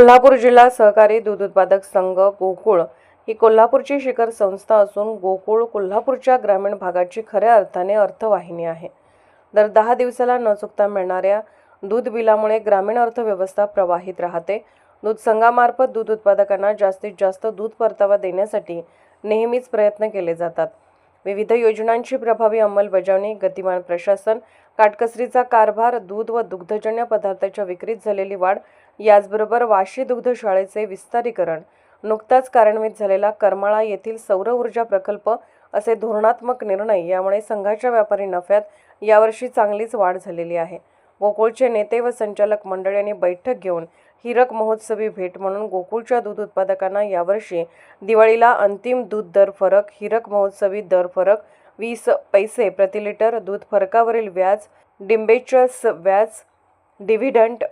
कोल्हापूर जिल्हा सहकारी दूध उत्पादक संघ गोकुळ ही कोल्हापूरची शिखर संस्था असून गोकुळ कोल्हापूरच्या ग्रामीण भागाची खऱ्या अर्थाने अर्थवाहिनी आहे. दर दहा दिवसाला न चुकता मिळणाऱ्या दूध बिलामुळे ग्रामीण अर्थव्यवस्था प्रवाहित राहते. दूध संघामार्फत दूध उत्पादकांना जास्तीत जास्त दूध परतावा देण्यासाठी नेहमीच प्रयत्न केले जातात. विविध योजनांची प्रभावी अंमलबजावणी गतिमान प्रशासन काटकसरीचा कारभार दूध व दुग्धजन्य पदार्थाच्या विक्रीत झालेली वाढ याचबरोबर वाशी दुग्धशाळेचे विस्तारीकरण नुकताच कार्यान्वित झालेला करमाळा येथील सौर ऊर्जा प्रकल्प असे धोरणात्मक निर्णय यामुळे संघाच्या व्यापारी नफ्यात यावर्षी चांगलीच वाढ झालेली आहे. गोकुळचे नेते व संचालक मंडळ यांनी बैठक घेऊन हिरक महोत्सवी भेट म्हणून गोकुळच्या दूध उत्पादकांना यावर्षी दिवाळीला अंतिम दूध दर फरक हिरक महोत्सवी दर फरक वीस पैसे प्रति लिटर दूध फरकावरील व्याज डिंबेचस व्याज डिव्हिडंट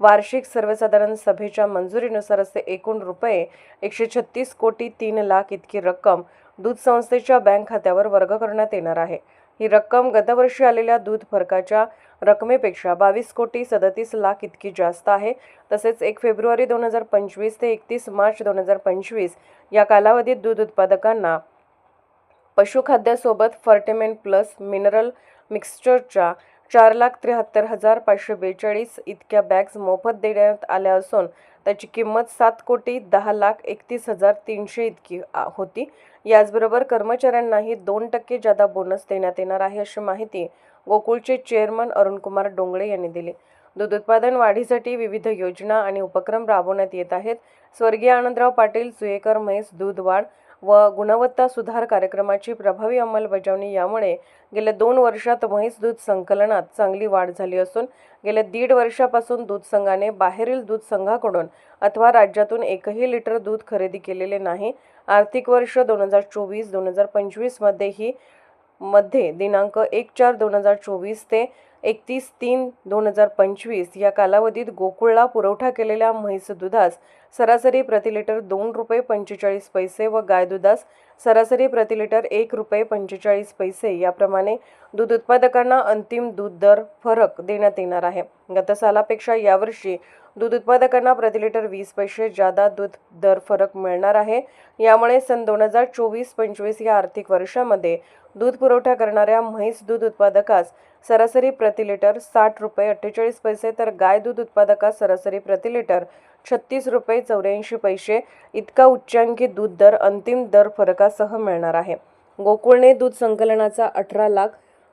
वार्षिक सर्वसाधारण सभेच्या मंजुरीनुसार असे एकूण रुपये एकशे छत्तीस कोटी तीन लाख इतकी रक्कम दूध संस्थेच्या बँक खात्यावर वर्ग करण्यात येणार आहे. ही रक्कम गतवर्षी आलेल्या दूध फरकाच्या रकमेपेक्षा बावीस कोटी सदतीस लाख इतकी जास्त आहे. तसेच एक फेब्रुवारी दोन हजार पंचवीस ते एकतीस मार्च दोन हजार पंचवीस या कालावधीत दूध उत्पादकांना पशुखाद्यासोबत फर्टिमेंट प्लस मिनरल मिक्सचरच्या चार लाख त्र्याहत्तर हजार पाचशे बेचाळीस इतक्या बॅग्स मोफत देण्यात आल्या असून त्याची किंमत सात कोटी दहा लाख एकतीस हजार तीनशे इतकी आ- होती. याचबरोबर कर्मचाऱ्यांनाही दोन टक्के जादा बोनस देण्यात येणार आहे अशी माहिती गोकुळचे चेअरमन अरुणकुमार डोंगळे यांनी दिली. दूध उत्पादन वाढीसाठी विविध योजना आणि उपक्रम राबवण्यात येत आहेत. स्वर्गीय आनंदराव पाटील सुयेकर म्हैस दूध वाढ व गुणवत्ता सुधार कार्यक्रमाची प्रभावी अंमलबजावणी यामुळे गेल्या दोन वर्षात म्हैस दूध संकलनात चांगली वाढ झाली असून गेल्या दीड वर्षापासून दूध संघाने बाहेरील दूध संघाकडून अथवा राज्यातून एकही लिटर दूध खरेदी केलेले नाही. आर्थिक वर्ष दोन हजार चोवीस दोन हजार पंचवीसमध्येही मध्ये दिनांक एक चार दोन हजार चोवीस ते एकतीस तीन दोन हजार पंचवीस या कालावधीत गोकुळला पुरवठा केलेल्या म्हैस दुधास सरासरी प्रति लिटर दोन रुपये पंचेचाळीस पैसे व गाय दुधास सरासरी प्रतिलिटर एक रुपये पंचेचाळीस पैसे याप्रमाणे दूध उत्पादकांना अंतिम दूध दर फरक देण्यात येणार आहे. गत सालापेक्षा यावर्षी दूध उत्पादकांना प्रति लिटर वीस पैसे जादा दूध दर फरक मिळणार आहे. यामुळे सन दोन हजार चोवीस पंचवीस या आर्थिक वर्षामध्ये दूध पुरवठा करणाऱ्या म्हैस दूध उत्पादकास सरासरी प्रति लिटर साठ रुपये अठ्ठेचाळीस पैसे तर गाय दूध उत्पादकास सरासरी प्रति लिटर छत्तीस रुपये चौऱ्याऐंशी पैसे. इतका उच्चांकी दूध दर अंतिम दर फरकासह मिळणार आहे. गोकुळने दूध संकलनाचा अठरा लाख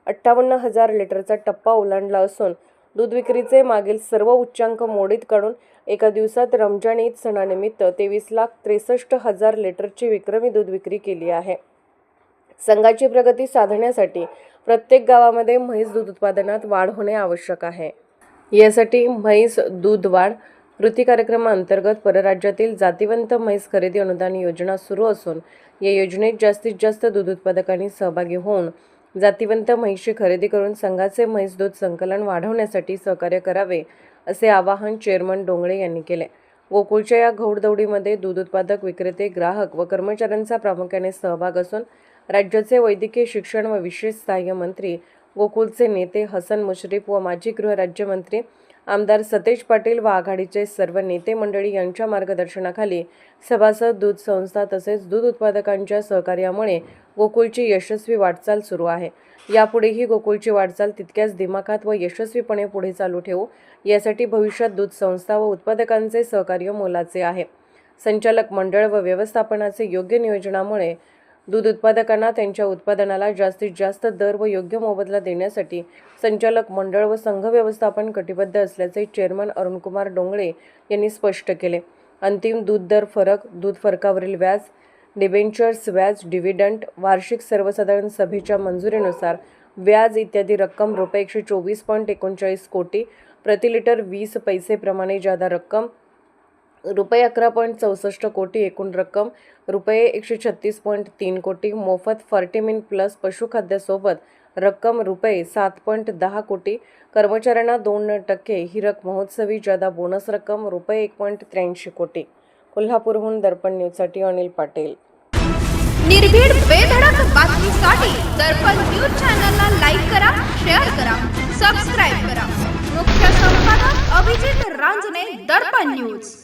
अठ्ठावन्न हजार लिटरचा टप्पा ओलांडला असून दूध विक्रीचे मागील सर्व उच्चांक मोडीत काढून एका दिवसात रमजान ईद सणानिमित्त तेवीस लाख त्रेसष्ट हजार लिटरची विक्रमी दूध विक्री केली आहे. संघाची प्रगती साधण्यासाठी प्रत्येक गावामध्ये म्हैस दूध उत्पादनात वाढ होणे आवश्यक आहे. यासाठी म्हैस दूध वाढ कृती कार्यक्रमाअंतर्गत परराज्यातील जातिवंत म्हैस खरेदी अनुदान योजना सुरू असून या योजनेत जास्तीत जास्त दूध उत्पादकांनी सहभागी होऊन जातिवंत म्हैशी खरेदी करून संघाचे म्हैस दूध संकलन वाढवण्यासाठी सहकार्य करावे असे आवाहन चेअरमन डोंगळे यांनी केले. गोकुळच्या या घौडदौडीमध्ये दूध उत्पादक विक्रेते ग्राहक व कर्मचाऱ्यांचा प्रामुख्याने सहभाग असून राज्याचे वैद्यकीय शिक्षण व विशेष सहाय्य मंत्री गोकुलचे नेते हसन मुश्रीफ व माजी गृहराज्यमंत्री आमदार सतेज पाटील व आघाडीचे सर्व नेते मंडळी यांच्या मार्गदर्शनाखाली सभासद दूध संस्था तसेच दूध उत्पादकांच्या सहकार्यामुळे गोकुळची यशस्वी वाटचाल सुरू आहे. यापुढेही गोकुळची वाटचाल तितक्याच दिमाखात व यशस्वीपणे पुढे चालू ठेवू यासाठी भविष्यात दूध संस्था व उत्पादकांचे सहकार्य मोलाचे आहे. संचालक मंडळ व व्यवस्थापनाचे योग्य नियोजनामुळे दूध उत्पादकांना त्यांच्या उत्पादनाला जास्तीत जास्त दर व योग्य मोबदला देण्यासाठी संचालक मंडळ व संघ व्यवस्थापन कटिबद्ध असल्याचे चेअरमन अरुणकुमार डोंगळे यांनी स्पष्ट केले. अंतिम दूध दर फरक दूध फरकावरील व्याज डिबेंचर्स व्याज डिव्हिडंट वार्षिक सर्वसाधारण सभेच्या मंजुरीनुसार व्याज इत्यादी रक्कम रुपये एकशे चोवीस पॉईंट एकोणचाळीस कोटी प्रति लिटर वीस पैसेप्रमाणे जादा रक्कम रुपये अकरा पॉईंट चौसष्ट कोटी एकूण रक्कम रुपये एकशे छत्तीस पॉईंट तीन कोटी मोफत फर्टिमिन प्लस पशुखाद्यासोबत रक्कम रुपये सात पॉईंट दहा कोटी कर्मचाऱ्यांना दोन टक्के हिरक महोत्सवी जादा बोनस रक्कम रुपये एक पॉईंट त्र्याऐंशी कोटी. कोल्हापूरहून दर्पण न्यूजसाठी अनिल पाटील. निर्भीड बेधडक बातमीसाठी दर्पण न्यूज चॅनलला लाईक करा शेअर करा सबस्क्राईब करा. मुख्य संपादक अभिजित रांजणे दर्पण न्यूज.